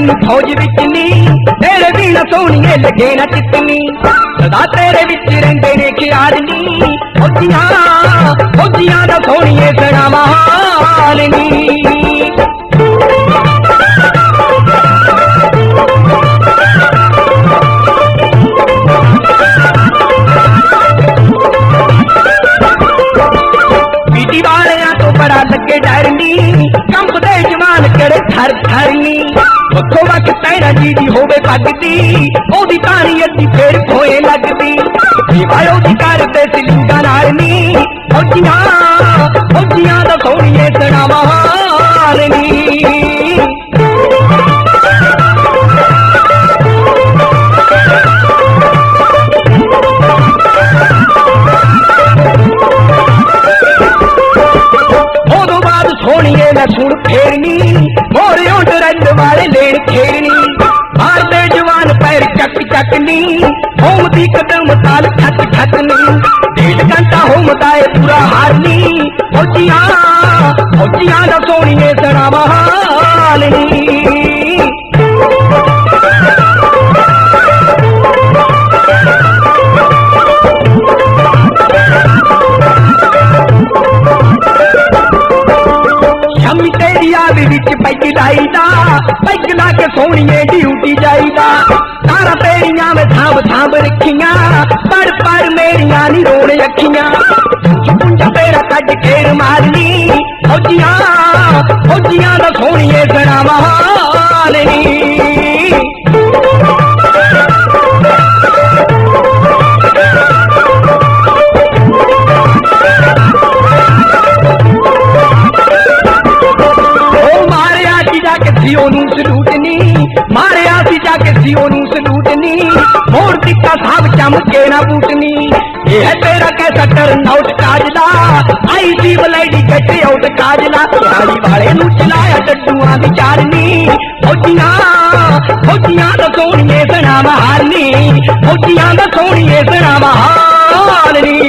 ਮੈਨੂੰ ਫੌਜ ਵਿੱਚ ਨੀ ਤੇਰੇ ਵੀ ਨਾ ਸੋਹਣੀਏ ਲੱਗੇ ਨਾ ਚਿੱਤਨੀ ਸਦਾ ਤੇਰੇ ਵਿੱਚ ਰਹਿੰਦੇ ਨੇ ਖਿਆਲ ਨੀ ਫੌਜੀਆਂ ਫੌਜੀਆਂ ਦਾ ਸੋਹਣੀਏ ਸਣਾ ਮਹਾਲ ਨੀ लाल करे थर थरी। वखो वख तैरा जी दी होवे पगदी ओदी तारी अद्दी फेर खोए लगदी विवायो दी कर ते सिलिंगा नारनी ओ जिया ओ जिया दा सोणिए सणावा ਸੋਹਣੀਏ ਸਣਾ ਮੈਂ ਸੁਣ ਫੇਰਨੀ, ਮੋਰੇ ਉੱਡ ਰੰਗ ਵਾਲੇ ਲੈਣ ਖੇਰਨੀ। ਮਾਰਦੇ ਜਵਾਨ ਪੈਰ ਚੱਕ ਚੱਕਨੀ ਹੋਮਦੀ ਕਦਮ ਤਾਲ ਠੱਕ ਠੱਕਨੀ। ਡੇਢ ਘੰਟਾ ਹੋਮਦਾ ਏ ਪੂਰਾ ਹਾਰਨੀ। ਫੌਜੀਆਂ ਫੌਜੀਆਂ ਦਾ ਸੋਹਣੀਏ ਸਣਾ ਮਹਾਲਨੀ ਵਿੱਚ ਪੈਗ ਲਾਈਦਾ। ਪੈਗ ਲਾ ਕੇ ਸੋਹਣੀਏ ਡਿਊਟੀ ਜਾਈਦਾ। ਸਾਰਾ ਤੇਰੀਆਂ ਮੈਂ ਥਾਂਬ ਥਾਂਬ ਰੱਖੀਆਂ। ਪਰ ਪੜ ਮੇਰੀਆਂ ਨੀ ਰੋਣ ਅੱਖੀਆਂ। ਪੁੰਜਾ ਤੇਰਾ ਕੱਢ ਕੇ ਮਾਰਨੀ ਫੌਜੀਆਂ ਫੌਜੀਆਂ ਦਾ ਸੋਹਣੀਏ ਸਣਾ ਸੀ ਜਾ ਕੇ ਉਹਨੂੰ ਸਲੂਟ ਨੀ। ਮੋੜ ਦਿੱਤਾ ਸਾਬ ਚਮਕੇ ਨਾ ਬੂਟਨੀ। ਇਹ ਹੈ ਤੇਰਾ ਕੈਸਾ ਟਰਨ ਆਊਟ ਕਾਜਲਾ? ਆਈ ਸੀ ਬਲੈਡੀ ਗੱਟੇ ਆਊਟ ਕਾਜਲਾ। ਯਾਰੀ ਵਾਲੇ ਨੂੰ ਚਲਾਇਆ ਟੱਟੂਆਂ ਦੀ ਚਾਰਨੀ। ਫੌਜੀਆਂ ਫੌਜੀਆਂ ਦਾ ਸੋਹਣੀਏ ਸਣਾ ਮਹਾਲਨੀ ਫੌਜੀਆਂ ਦਾ ਸੋਹਣੀਏ ਸਣਾ ਮਹਾਲਨੀ